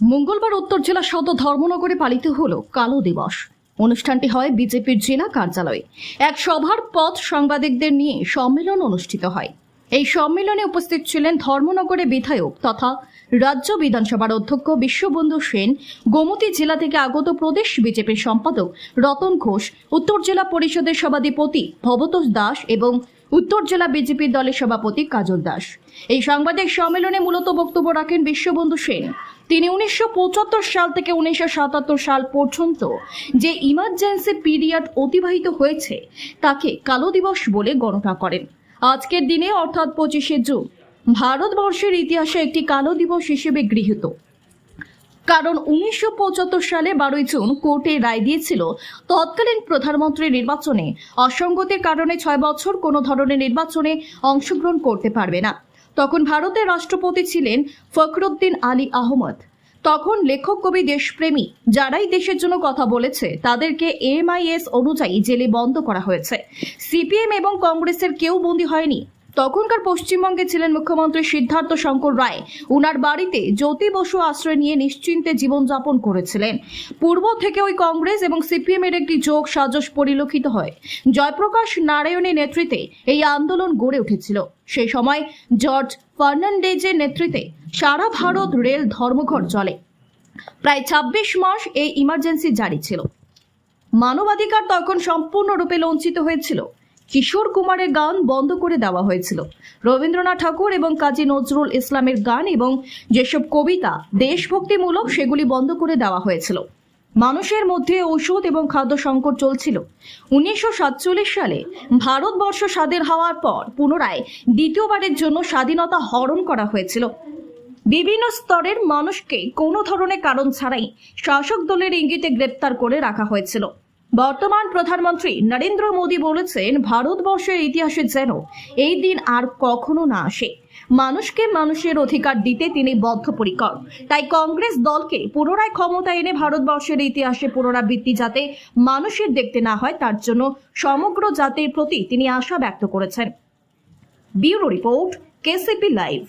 মঙ্গলবার উত্তর জেলা সদর ধর্মনগরে পালিত হল কালো দিবস। অনুষ্ঠানটি হয় বিজেপির জেলা কার্যালয়ে। এক সভার পথ সাংবাদিকদের নিয়ে সম্মেলন অনুষ্ঠিত হয়। এই সম্মেলনে উপস্থিত ছিলেন ধর্মনগরের বিধায়ক তথা রাজ্য বিধানসভার অধ্যক্ষ বিশ্ববন্ধু সেন, গোমতী জেলা থেকে আগত প্রদেশ বিজেপির সম্পাদক রতন ঘোষ, উত্তর জেলা পরিষদের সভাধিপতি ভবতোষ দাস এবং উত্তর জেলা বিজেপির দলের সভাপতি কাজল দাস। এই সাংবাদিক সম্মেলনে মূলত বক্তব্য রাখেন বিশ্ববন্ধু সেন। তিনি উনিশশো পঁচাত্তর সাল থেকে উনিশশো সাতাত্তর সাল পর্যন্ত যে ইমার্জেন্সি পিরিয়ড অতিবাহিত হয়েছে, তাকে কালো দিবস বলে গণনা করেন। আজকের দিনে, অর্থাৎ পঁচিশে জুন, ভারতবর্ষের ইতিহাসে একটি কালো দিবস হিসেবে গৃহীত। কারণ উনিশশো পঁচাত্তর সালে বারোই জুন কোর্টে রায় দিয়েছিল, তৎকালীন প্রধানমন্ত্রী নির্বাচনে। অসঙ্গতির কারণে ছয় বছর কোনো ধরনের নির্বাচনে অংশগ্রহণ করতে পারবে না। তখন ভারতের রাষ্ট্রপতি ছিলেন ফখরুদ্দিন আলী আহমদ। তখন লেখক কবি দেশপ্রেমী, যারাই দেশের জন্য কথা বলেছে, তাদেরকে এমআইএস অনুযায়ী জেলে বন্ধ করা হয়েছে। সিপিএম এবং কংগ্রেসের কেউ বন্দী হয়নি। তখনকার পশ্চিমবঙ্গে ছিলেন মুখ্যমন্ত্রী সিদ্ধার্থ শঙ্কর রায়। উনার বাড়িতে জ্যোতি বসু আশ্রয় নিয়ে নিশ্চিন্তে জীবনযাপন করেছিলেন। পূর্ব থেকে ওই কংগ্রেস এবং সিপিএম এর একটি যোগ সাজস পরিলক্ষিত হয়। জয়প্রকাশ নারায়ণের নেতৃত্বে এই আন্দোলন গড়ে উঠেছিল। সেই সময় জর্জ ফার্নান্ডেজের নেতৃত্বে সারা ভারত রেল ধর্মঘট চলে। প্রায় ছাব্বিশ মাস এই ইমার্জেন্সি জারি ছিল। মানবাধিকার তখন সম্পূর্ণরূপে লঞ্চিত হয়েছিল। কিশোর কুমারের গান বন্ধ করে দেওয়া হয়েছিল। রবীন্দ্রনাথ ঠাকুর এবং কাজী নজরুল ইসলামের গান এবং যেসব কবিতা দেশভক্তিমূলক সেগুলি বন্ধ করে দেওয়া হয়েছিল। মানুষের মধ্যে ঔষধ এবং খাদ্য সংকট চলছিল। উনিশশো সাতচল্লিশ সালে ভারতবর্ষ স্বাধীন হওয়ার পর পুনরায় দ্বিতীয়বারের জন্য স্বাধীনতা হরণ করা হয়েছিল। বিভিন্ন স্তরের মানুষকে কোনো ধরনের কারণ ছাড়াই শাসক দলের ইঙ্গিতে গ্রেপ্তার করে রাখা হয়েছিল। বর্তমান প্রধানমন্ত্রী নরেন্দ্র মোদী বলেছেন, ভারতবর্ষের ইতিহাসে যেন এই দিন আর কখনো না আসে। মানুষকে মানুষের অধিকার দিতে তিনি বদ্ধপরিকর। তাই কংগ্রেস দলকে পুনরায় ক্ষমতা এনে ভারতবর্ষের ইতিহাসে পুনরাবৃত্তি যাতে মানুষের দেখতে না হয়, তার জন্য সমগ্র জাতির প্রতি তিনি আশা ব্যক্ত করেছেন। Bureau report, KCP live.